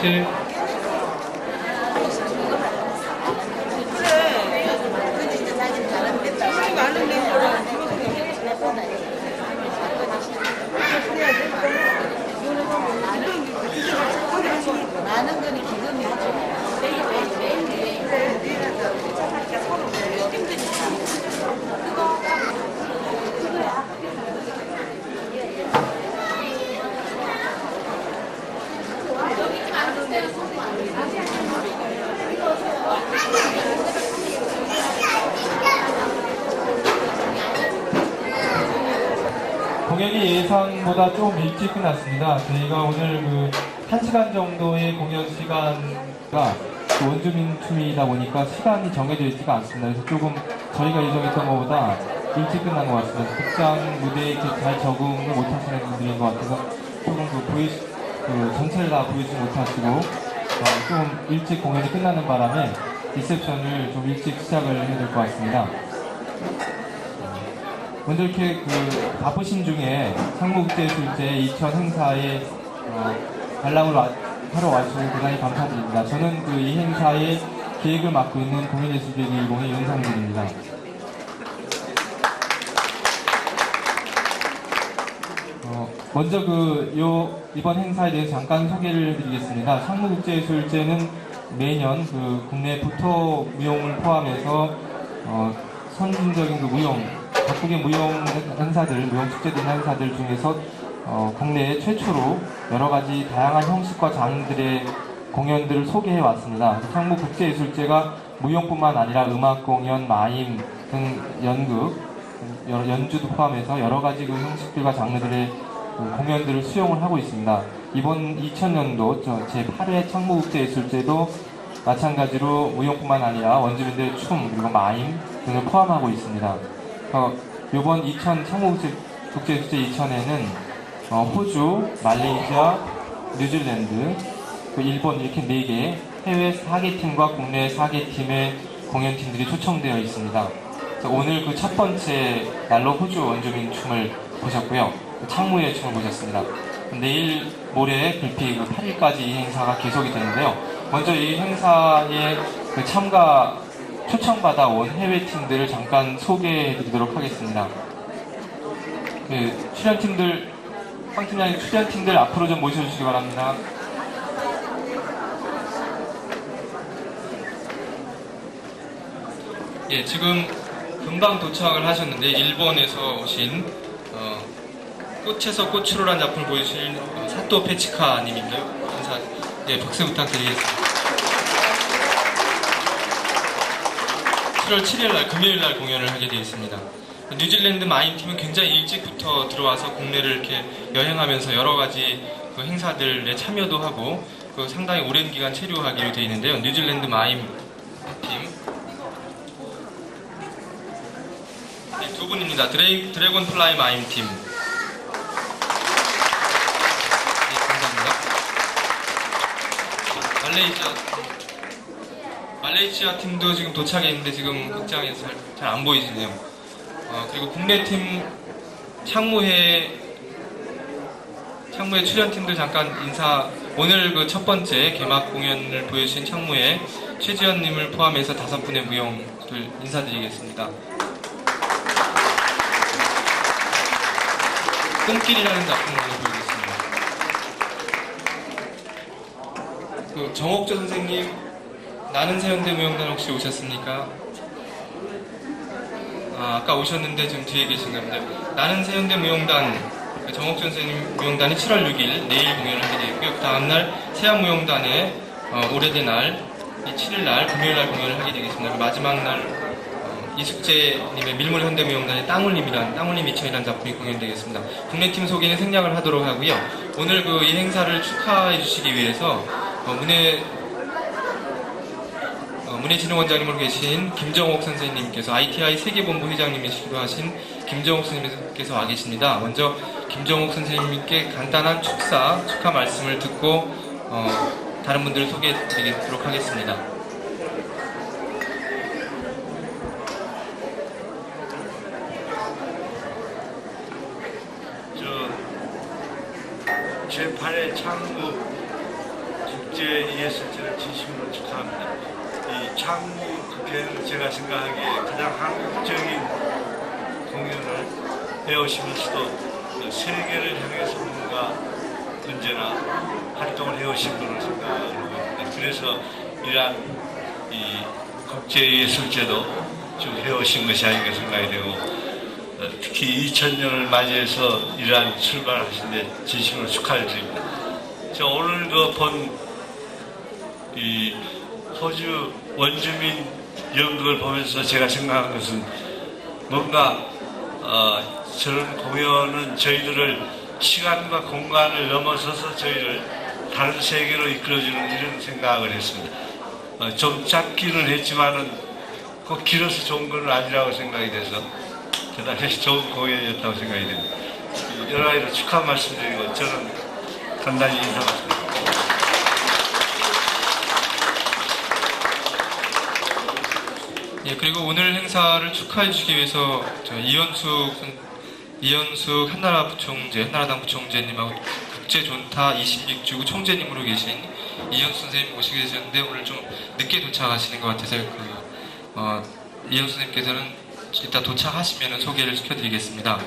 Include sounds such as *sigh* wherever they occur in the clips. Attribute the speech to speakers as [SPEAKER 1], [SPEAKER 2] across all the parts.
[SPEAKER 1] 씨. 공연이 예상보다 좀 일찍 끝났습니다. 저희가 오늘 그 1시간 정도의 공연 시간과 또 원주민 춤이다 보니까 시간이 정해져 있지가 않습니다. 그래서 조금 저희가 예정했던 것보다 일찍 끝난 것 같습니다. 극장 무대에 잘 적응을 못하시는 분들인 것 같아서 조금 그 보이, 그 전체를 다 보이지 못하시고 어, 좀 일찍 공연이 끝나는 바람에 리셉션을 좀 일찍 시작을 해야 될 것 같습니다. 먼저 이렇게 그 바쁘신 중에 상무국제술제 2000 행사에 어, 관람을 와- 하러 와주셔서 대단히 감사드립니다. 저는 그 이 행사의 기획을 맡고 있는 공연예술계기 1공의 윤상진입니다. 어, 먼저 그 요 이번 행사에 대해서 잠깐 소개를 해드리겠습니다. 상무국제예술제는 매년 그 국내 부토 무용을 포함해서 어, 선진적인 그 무용, 각국의 무용 행사들, 무용 축제들 행사들 중에서 어, 국내 최초로 여러 가지 다양한 형식과 장르들의 공연들을 소개해 왔습니다. 상무 국제예술제가 무용뿐만 아니라 음악 공연, 마임 등 연극, 여러 연주도 포함해서 여러 가지 그 형식들과 장르들의 그 공연들을 수용을 하고 있습니다. 이번 2000년도 제8회 창무국제예술제도 마찬가지로 무용뿐만 아니라 원주민들의 춤 그리고 마임 등을 포함하고 있습니다. 어, 이번 2000 창무국제예술제 2000에는 어, 호주, 말레이시아, 뉴질랜드, 그 일본 이렇게 4개 해외 4개 팀과 국내 4개 팀의 공연팀들이 초청되어 있습니다. 오늘 그 첫 번째 날로 호주 원주민 춤을 보셨고요. 그 창무의 춤을 보셨습니다. 내일 모레 그 8일까지 이 행사가 계속이 되는데요. 먼저 이 행사에 그 참가 초청받아 온 해외 팀들을 잠깐 소개해 드리도록 하겠습니다. 그 출연팀들, 황 팀장님 출연팀들 앞으로 좀 모셔주시기 바랍니다. 예, 지금 금방 도착을 하셨는데 일본에서 오신 어, 꽃에서 꽃으로란 작품을 보여주신 어, 사토 페치카 님인데요. 인사, 예, 박수 부탁드리겠습니다. 7월 7일 날 금요일 날 공연을 하게 되어 있습니다. 뉴질랜드 마인 팀은 굉장히 일찍부터 들어와서 국내를 이렇게 여행하면서 여러 가지 그 행사들에 참여도 하고 그 상당히 오랜 기간 체류하기로 되어 있는데요. 뉴질랜드 마임 팀 네, 두 분입니다. 드레, 드래곤 플라이 마임 팀. 네, 감사합니다. 말레이시아 말레이시아 팀도 지금 도착해 있는데 지금 극장에서 잘 안 보이시네요. 어, 그리고 국내 팀 창무회 창무회 출연팀들 잠깐 인사 오늘 그 첫 번째 개막 공연을 보여주신 창무회 최지연님을 포함해서 다섯 분의 무용들 인사드리겠습니다. 꿈길이라는 작품을 보여드리겠습니다. 그 정옥조 선생님 나는 세운대 무용단 혹시 오셨습니까? 아, 아까 오셨는데 지금 뒤에 계신가 보다. 나는 세운대 무용단 그 정옥조 선생님 무용단이 7월 6일 내일 공연을 하게 되고요. 그 다음날 세양 무용단의 어, 오래된 날, 이 7일 날 금요일 날 공연을 하게 되겠습니다. 그 마지막 날 어, 이숙재님의 밀물 현대무용단의 땅울림이란 땅울림 2000이라는 작품이 공연되겠습니다. 국내 팀 소개는 생략을 하도록 하고요. 오늘 그 이 행사를 축하해 주시기 위해서 어, 어, 문해진흥원장님으로 계신 김정옥 선생님께서 ITI 세계본부 회장님이시기도 하신 김정옥 선생님께서 와 계십니다. 먼저 김정옥 선생님께 간단한 축사, 축하 말씀을 듣고 어, 다른 분들을 소개해 드리도록 하겠습니다.
[SPEAKER 2] 저 제8회 창무 축제 국제 예술제를 진심으로 축하합니다. 이 창무 국회는 제가 생각하기에 가장 한국적인 공연을 해오시면서도 그 세계를 향해서 뭔가 언제나 활동을 해오신 분으로 생각하고 있습니다. 그래서 이러한 이 국제예술제도 쭉 해오신 것이 아닌가 생각이 되고 어, 특히 2000년을 맞이해서 이러한 출발을 하신 데 진심으로 축하를 드립니다. 저 오늘 그본 이 호주 원주민 연극을 보면서 제가 생각한 것은 뭔가 어, 저런 공연은 저희들을 시간과 공간을 넘어서서 저희를 다른 세계로 이끌어주는 이런 생각을 했습니다. 어, 좀 짧기는 했지만은 꼭 길어서 좋은 건 아니라고 생각이 돼서 대단히 좋은 공연이었다고 생각이 됩니다. 여러 가지로 축하 말씀드리고 저는 간단히 인사 말씀드립니다.
[SPEAKER 1] 예, 그리고 오늘 행사를 축하해 주기 위해서 저 이현숙 선- 이현숙 한나라 부총재, 한나라당 부총재님하고 국제 존타 26주 총재님으로 계신 이현숙 선생님 모시게 되셨는데 오늘 좀 늦게 도착하시는 것 같아서 그 어, 이현숙 선생님께서는 이따 도착하시면 소개를 시켜드리겠습니다.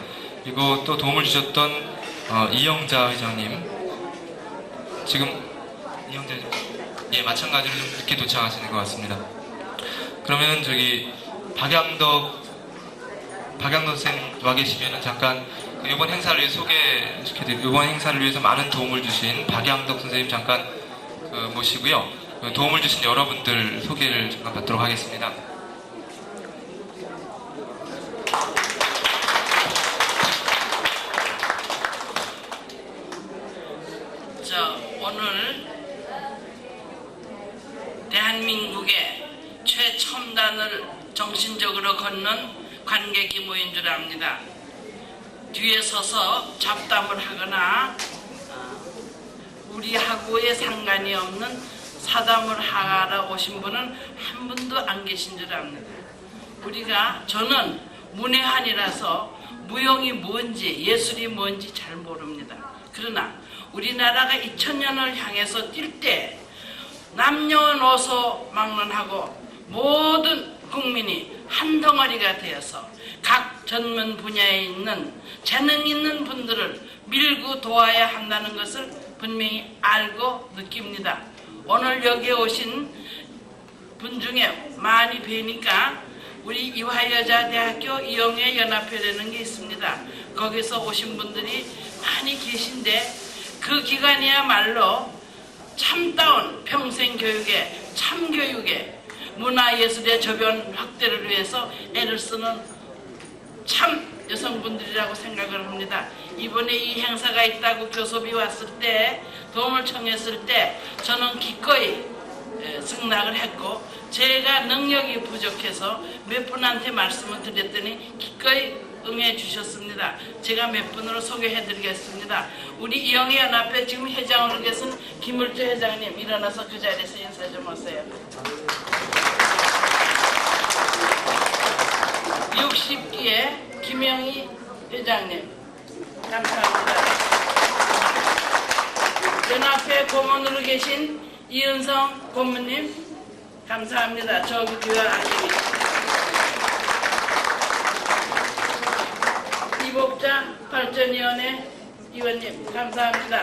[SPEAKER 1] 그리고 또 도움을 주셨던 어, 이영자 회장님 지금 이영자 회장 예 마찬가지로 좀 늦게 도착하시는 것 같습니다. 그러면은 저기 박양덕 박양덕 선생님 와 계시면은 잠깐 그 이번 행사를 위해 소개시켜드릴 이번 행사를 위해서 많은 도움을 주신 박양덕 선생님 잠깐 그 모시고요 그 도움을 주신 여러분들 소개를 잠깐 받도록 하겠습니다.
[SPEAKER 3] 저 오늘 대한민국 의 최첨단을 정신적으로 걷는 관객이 모인 줄 압니다. 뒤에 서서 잡담을 하거나 어, 우리하고의 상관이 없는 사담을 하러 오신 분은 한 분도 안 계신 줄 압니다. 우리가 저는 문외한이라서 무용이 뭔지 예술이 뭔지 잘 모릅니다. 그러나 우리나라가 2000년을 향해서 뛸 때 남녀노소 막론하고 모든 국민이 한 덩어리가 되어서 각 전문 분야에 있는 재능 있는 분들을 밀고 도와야 한다는 것을 분명히 알고 느낍니다. 오늘 여기 오신 분 중에 많이 뵈니까 우리 이화여자대학교 이영애 연합회라는 게 있습니다. 거기서 오신 분들이 많이 계신데 그 기간이야말로 참다운 평생 교육에 참교육에 문화예술의 저변 확대를 위해서 애를 쓰는 참 여성분들이라고 생각을 합니다. 이번에 이 행사가 있다고 교섭이 왔을 때 도움을 청했을 때 저는 기꺼이 에, 승낙을 했고 제가 능력이 부족해서 몇 분한테 말씀을 드렸더니 기꺼이 응해 주셨습니다. 제가 몇 분으로 소개해 드리겠습니다. 우리 이영희 연합회 지금 회장으로 계신 김을주 회장님 일어나서 그 자리에서 인사 좀 하세요. 60기의 김영희 회장님 감사합니다. 연합회 고문으로 계신 이은성 고문님 감사합니다. 저기 교회 아님이 이복자 발전위원회 위원님 감사합니다.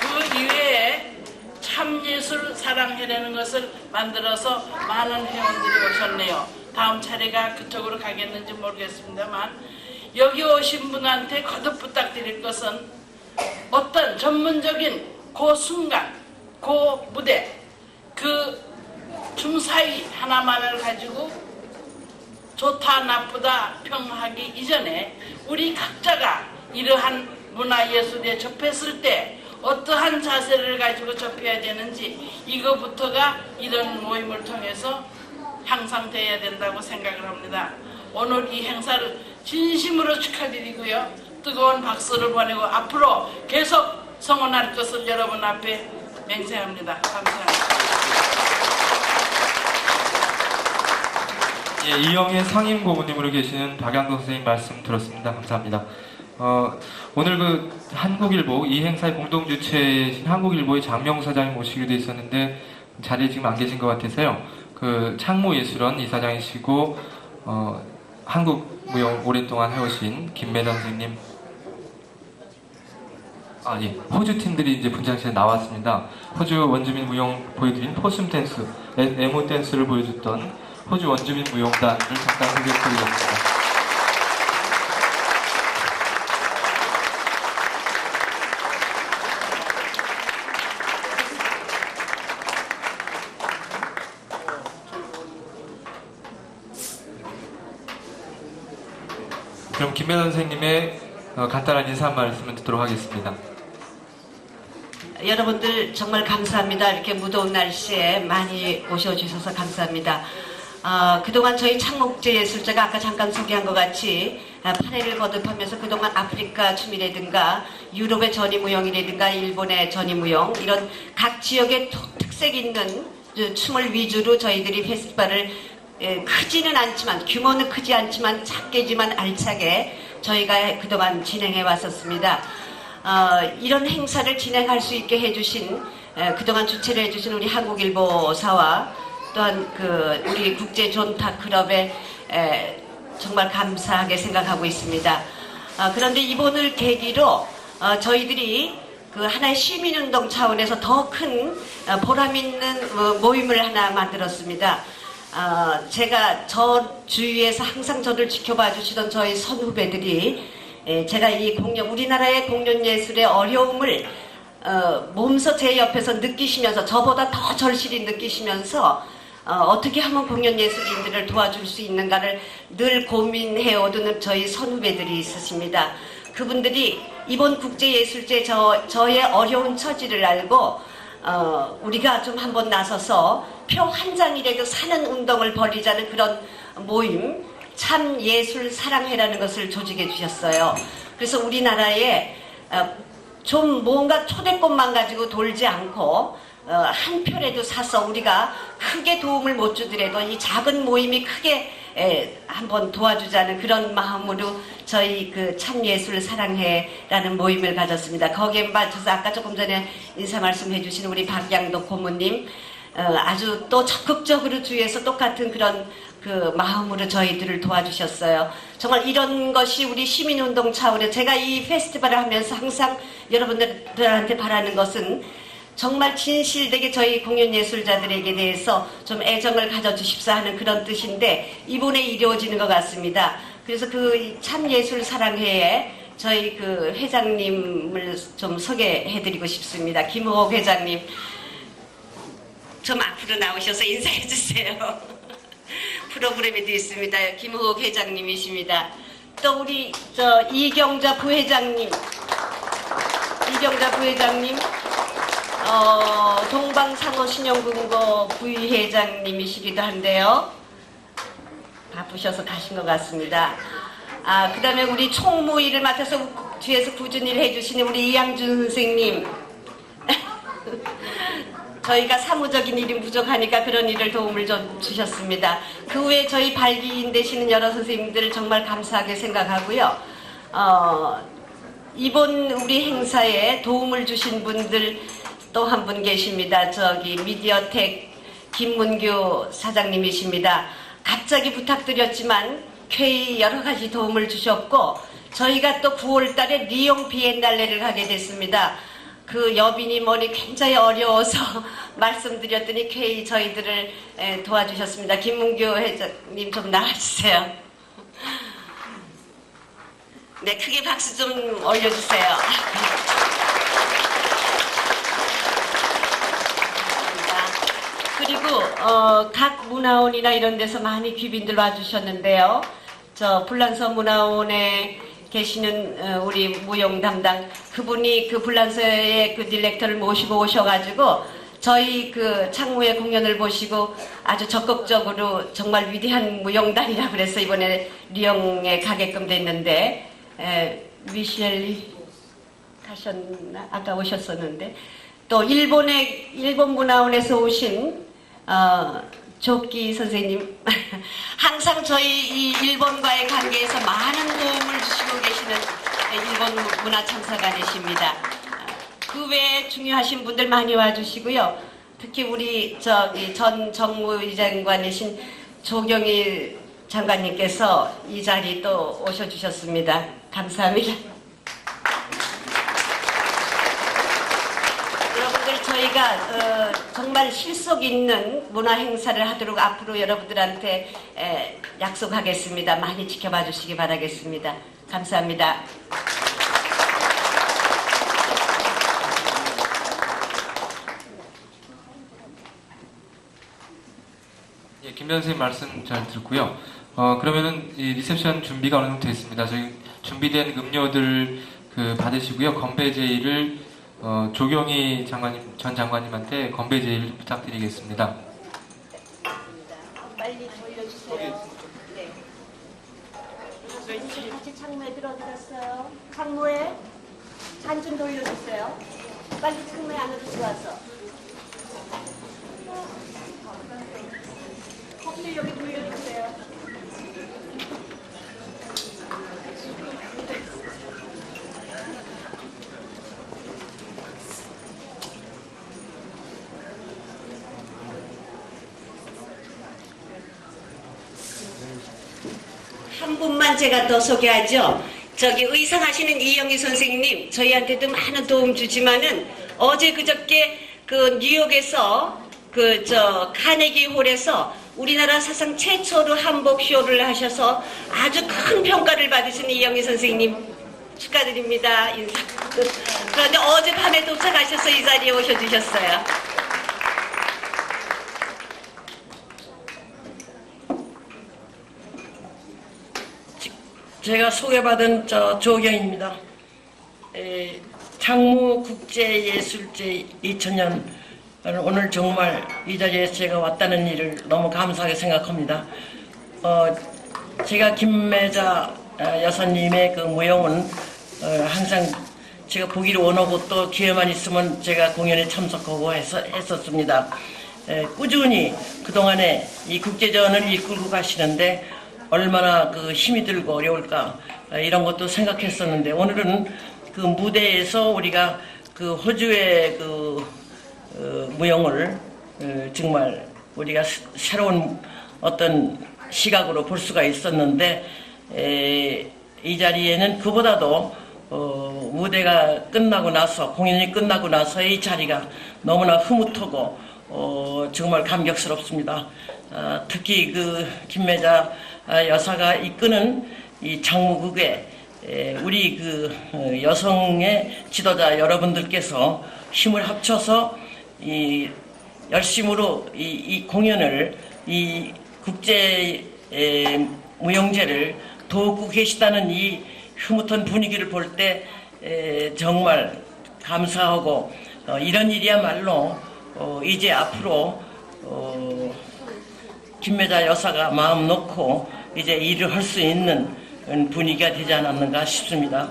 [SPEAKER 3] 그 이외에 참예술 사랑회라는 것을 만들어서 많은 회원들이 오셨네요. 다음 차례가 그쪽으로 가겠는지 모르겠습니다만 여기 오신 분한테 거듭 부탁드릴 것은 어떤 전문적인 그 순간, 그 무대, 그 춤사위 하나만을 가지고 좋다 나쁘다 평하기 이전에 우리 각자가 이러한 문화예술에 접했을 때 어떠한 자세를 가지고 접해야 되는지 이거부터가 이런 모임을 통해서 향상돼야 된다고 생각을 합니다. 오늘 이 행사를 진심으로 축하드리고요. 뜨거운 박수를 보내고 앞으로 계속 성원할 것을 여러분 앞에 맹세합니다. 감사합니다.
[SPEAKER 1] 예, 이영애 상임 고문님으로 계시는 박양덕 선생님 말씀 들었습니다. 감사합니다. 어, 오늘 그 한국일보 이 행사의 공동 주최이신 한국일보의 장명 사장이 모시기로 돼 있었는데 자리에 지금 안 계신 것 같아서요. 그 창무예술원 이사장이시고 어, 한국 무용 오랫동안 해오신 김매던 선생님 아, 예. 호주 팀들이 이제 분장실에 나왔습니다. 호주 원주민 무용 보여드린 포숨 댄스, 에, 에모 댄스를 보여줬던 호주 원주민 무용단을 잠깐 소개해드리겠습니다. 그럼 김매 선생님의 어, 간단한 인사 한 말씀을 듣도록 하겠습니다.
[SPEAKER 4] 여러분들 정말 감사합니다. 이렇게 무더운 날씨에 많이 오셔주셔서 감사합니다. 아, 그동안 저희 창목제예술제가 아까 잠깐 소개한 것 같이 아, 파레를 거듭하면서 그동안 아프리카 춤이라든가 유럽의 전이무용이라든가 일본의 전이무용 이런 각 지역의 토- 특색 있는 그 춤을 위주로 저희들이 페스티벌을 에, 크지는 않지만 규모는 크지 않지만 작게지만 알차게 저희가 그동안 진행해 왔었습니다. 어, 이런 행사를 진행할 수 있게 해주신 에, 그동안 주최를 해주신 우리 한국일보사와 또한 그 우리 국제 존타 클럽에 에, 정말 감사하게 생각하고 있습니다. 아, 그런데 이번을 계기로 어, 저희들이 그 하나의 시민운동 차원에서 더 큰 보람 있는 어, 모임을 하나 만들었습니다. 아, 제가 저 주위에서 항상 저를 지켜봐 주시던 저희 선후배들이 에, 제가 이 공연 우리나라의 공연 예술의 어려움을 어, 몸소 제 옆에서 느끼시면서 저보다 더 절실히 느끼시면서 어, 떻게 하면 공연 예술인들을 도와줄 수 있는가를 늘 고민해 오던 저희 선후배들이 있으십니다. 그분들이 이번 국제예술제 저, 저의 어려운 처지를 알고 어, 우리가 좀 한번 나서서 표 한 장이라도 사는 운동을 벌이자는 그런 모임 참 예술 사랑회라는 것을 조직해 주셨어요. 그래서 우리나라에 어, 좀 뭔가 초대권만 가지고 돌지 않고 어, 한 표라도 사서 우리가 크게 도움을 못 주더라도 이 작은 모임이 크게 에, 한번 도와주자는 그런 마음으로 저희 그 참예술 사랑회라는 모임을 가졌습니다. 거기에 맞춰서 아까 조금 전에 인사 말씀해 주신 우리 박양도 고모님 어, 아주 또 적극적으로 주위에서 똑같은 그런 그 마음으로 저희들을 도와주셨어요. 정말 이런 것이 우리 시민운동 차원에 제가 이 페스티벌을 하면서 항상 여러분들한테 바라는 것은 정말 진실되게 저희 공연 예술자들에게 대해서 좀 애정을 가져주십사 하는 그런 뜻인데 이번에 이루어지는 것 같습니다. 그래서 그 참 예술 사랑회에 저희 그 회장님을 좀 소개해드리고 싶습니다. 김호옥 회장님. 좀 앞으로 나오셔서 인사해 주세요. *laughs* 프로그램에도 있습니다. 김호옥 회장님이십니다. 또 우리 저 이경자 부회장님, 이경자 부회장님, 어, 동방상호 신용금고 부회장님이시기도 한데요. 바쁘셔서 가신 것 같습니다. 아, 그 다음에 우리 총무일을 맡아서 뒤에서 꾸준히 일을 해주시는 우리 이양준 선생님. *laughs* 저희가 사무적인 일이 부족하니까 그런 일을 도움을 좀 주셨습니다. 그 외에 저희 발기인 되시는 여러 선생님들을 정말 감사하게 생각하고요. 어, 이번 우리 행사에 도움을 주신 분들 또 한 분 계십니다. 저기 미디어텍 김문규 사장님이십니다. 갑자기 부탁드렸지만 쾌히 여러 가지 도움을 주셨고 저희가 또 9월 달에 리옹 비엔날레를 가게 됐습니다. 그 여빈이 머리 굉장히 어려워서 *laughs* 말씀드렸더니 쾌히 저희들을 에, 도와주셨습니다. 김문규 회장님 좀 나와주세요. *laughs* 네, 크게 박수 좀 올려주세요. *laughs* 감사합니다. 그리고 어, 각 문화원이나 이런 데서 많이 귀빈들 와주셨는데요. 저 불란서 문화원에 계시는 어, 우리 무용 담당 그분이 그 불란서의 그 디렉터를 모시고 오셔가지고 저희 그 창무의 공연을 보시고 아주 적극적으로 정말 위대한 무용단이라 그래서 이번에 리옹에 가게끔 됐는데 에, 미셸리 가셨나 아까 오셨었는데 또 일본의 일본 문화원에서 오신 어, 조끼 선생님 *laughs* 항상 저희 이 일본과의 관계에서 많은 도움을 주시고 계시는 일본 문화참사관이십니다. 그 외에 중요하신 분들 많이 와주시고요. 특히 우리 저기 전 정무위장관이신 조경일 장관님께서 이 자리 또 오셔주셨습니다. 감사합니다. 여러분들 저희가 어, 정말 실속 있는 문화 행사를 하도록 앞으로 여러분들한테 에, 약속하겠습니다. 많이 지켜봐 주시기 바라겠습니다. 감사합니다.
[SPEAKER 1] 예, 김 선생님 말씀 잘 듣고요. 어, 그러면은 이 리셉션 준비가 어느 정도 됐습니다. 저희 준비된 음료들 그 받으시고요. 건배 제의를 어, 조경희 장관님 전 장관님한테 건배 제의를 부탁드리겠습니다.
[SPEAKER 4] 빨리 돌려주세요. 네. 같이 창모에 들어들었어요. 창모에 잔 좀 돌려주세요. 빨리 창모에 안으로 들어와서. 커피 여기 돌려주세요. 한 분만 제가 더 소개하죠. 저기 의상하시는 이영희 선생님, 저희한테도 많은 도움 주지만은 어제 그저께 그 뉴욕에서 그 저 카네기 홀에서 우리나라 사상 최초로 한복 쇼를 하셔서 아주 큰 평가를 받으신 이영희 선생님 축하드립니다. 인사. 그런데 어젯밤에 도착하셔서 이 자리에 오셔주셨어요.
[SPEAKER 5] 제가 소개받은 저 조경입니다. 에, 창무 국제예술제 2000년 오늘 정말 이 자리에 제가 왔다는 일을 너무 감사하게 생각합니다. 어, 제가 김매자 어, 여사님의 그 무용은 어, 항상 제가 보기를 원하고 또 기회만 있으면 제가 공연에 참석하고 해서, 했었습니다. 에, 꾸준히 그동안에 이 국제전을 이끌고 가시는데 얼마나 그 힘이 들고 어려울까 아, 이런 것도 생각했었는데 오늘은 그 무대에서 우리가 그 호주의 그 어, 무용을 어, 정말 우리가 스- 새로운 어떤 시각으로 볼 수가 있었는데 에, 이 자리에는 그보다도 어, 무대가 끝나고 나서 공연이 끝나고 나서 이 자리가 너무나 흐뭇하고 어, 정말 감격스럽습니다. 아, 특히 그 김매자 아, 여사가 이끄는 이 장무국에 에, 우리 그 어, 여성의 지도자 여러분들께서 힘을 합쳐서 이 열심으로 이, 이 공연을 이 국제 에, 무용제를 도우고 계시다는 이 흐뭇한 분위기를 볼 때 정말 감사하고 어, 이런 일이야말로 어, 이제 앞으로 어, 김매자 여사가 마음 놓고 이제 일을 할 수 있는 분위기가 되지 않았는가 싶습니다.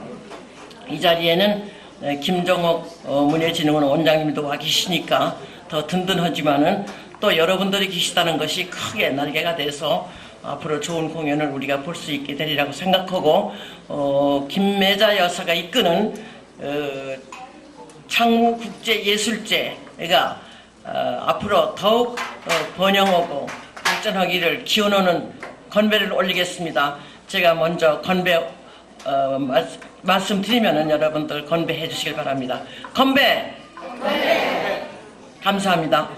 [SPEAKER 5] 이 자리에는 에, 김정옥 어, 문예진흥원 원장님도 와 계시니까 더 든든하지만은 또 여러분들이 계시다는 것이 크게 날개가 돼서 앞으로 좋은 공연을 우리가 볼 수 있게 되리라고 생각하고 어, 김매자 여사가 이끄는 어, 창무 국제 예술제가 어, 앞으로 더욱 어, 번영하고 발전하기를 기원하는 건배를 올리겠습니다. 제가 먼저 건배 어, 말, 말씀드리면은 여러분들 건배해 주시길 바랍니다. 건배. 감사합니다.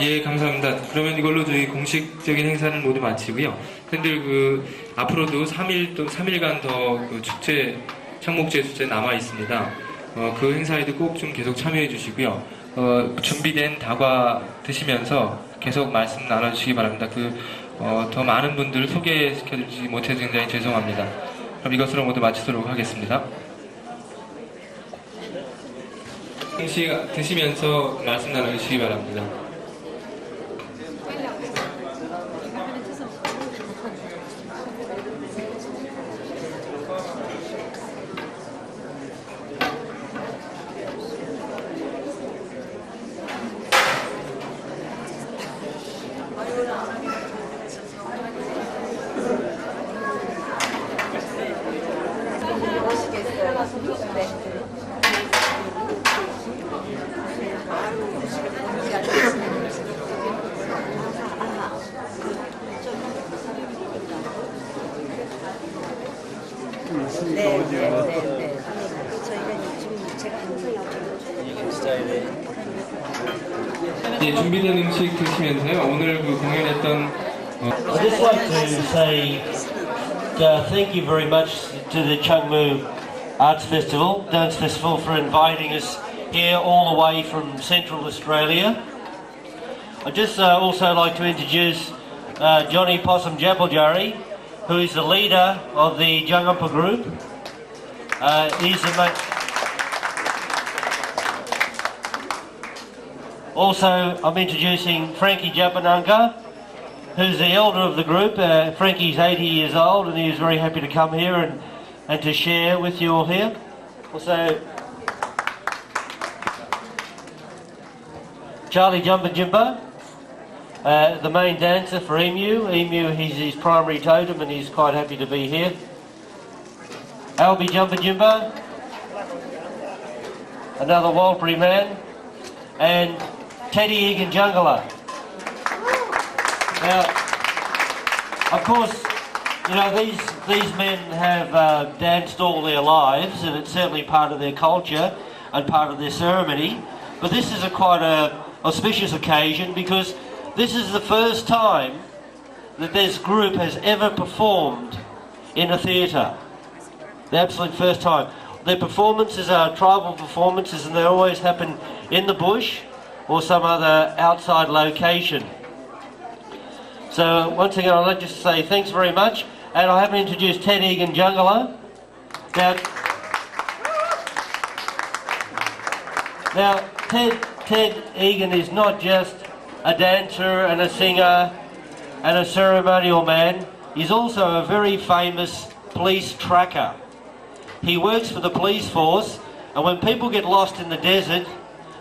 [SPEAKER 1] 예, 감사합니다. 그러면 이걸로 저희 공식적인 행사는 모두 마치고요. 팬들 그 앞으로도 3일 또 3일간 더그 축제 창목제 축제 남아 있습니다. 어, 그 행사에도 꼭 좀 계속 참여해 주시고요. 어, 준비된 다과 드시면서 계속 말씀 나눠주시기 바랍니다. 그, 어, 더 많은 분들 소개시켜주지 못해서 굉장히 죄송합니다. 그럼 이것으로 모두 마치도록 하겠습니다. 음식 드시면서 말씀 나눠주시기 바랍니다. 음식 드시면서요. 오늘 그 공연했던 어,
[SPEAKER 6] I'd just like to say uh, thank you very much to the Chungmu Arts Festival, Dance Festival, for inviting us here all the way from Central Australia. I'd just uh, also like to introduce uh, Johnny Possum Japaljari, who is the leader of the Jungampa group. Uh, he's the also, I'm introducing Frankie Japananga, who's the elder of the group. Uh, Frankie's 80 years old and he was very happy to come here and, and to share with you all here. Also, Charlie Jumper Jimbo, uh, the main dancer for Emu. Emu, he's his primary totem and he's quite happy to be here. Albie Jumper Jimbo, another Walbury man, and Teddy Egan Jungler. Now, of course, you know these these men have uh, danced all their lives, and it's certainly part of their culture and part of their ceremony. But this is a quite a auspicious occasion because this is the first time that this group has ever performed in a theatre. The absolute first time. Their performances are tribal performances, and they always happen in the bush or some other outside location. So once again, I'd like to say thanks very much, and I haven't introduced Ted Egan Jungler. Now, now Ted Ted Egan is not just a dancer and a singer and a ceremonial man. He's also a very famous police tracker. He works for the police force, and when people get lost in the desert,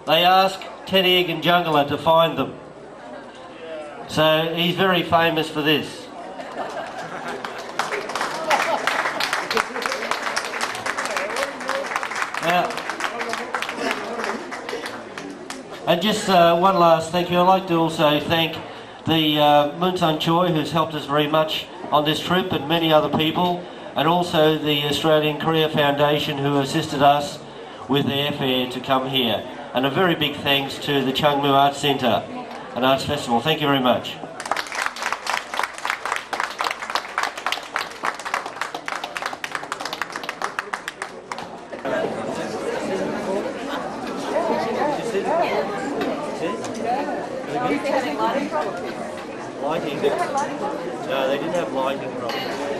[SPEAKER 6] they ask Ted Egan Jungler to find them. So he's very famous for this. Now, and just uh, one last thank you. I'd like to also thank the uh, Munsan Choi, who's helped us very much on this trip, and many other people, and also the Australian Korea Foundation, who assisted us with the airfare to come here. And a very big thanks to the Chungmu Arts Centre and Arts Festival. Thank you very much. No, they didn't have lighting problems.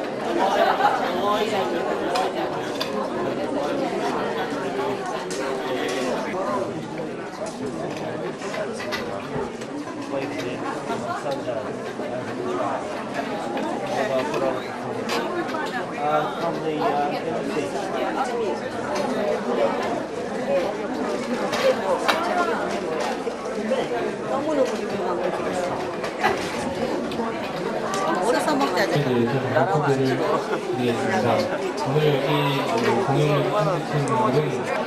[SPEAKER 6] Uh, uh.
[SPEAKER 1] 에 대해서 부탁드리겠습니다. 오늘 여기 그 공연을 해주신 분은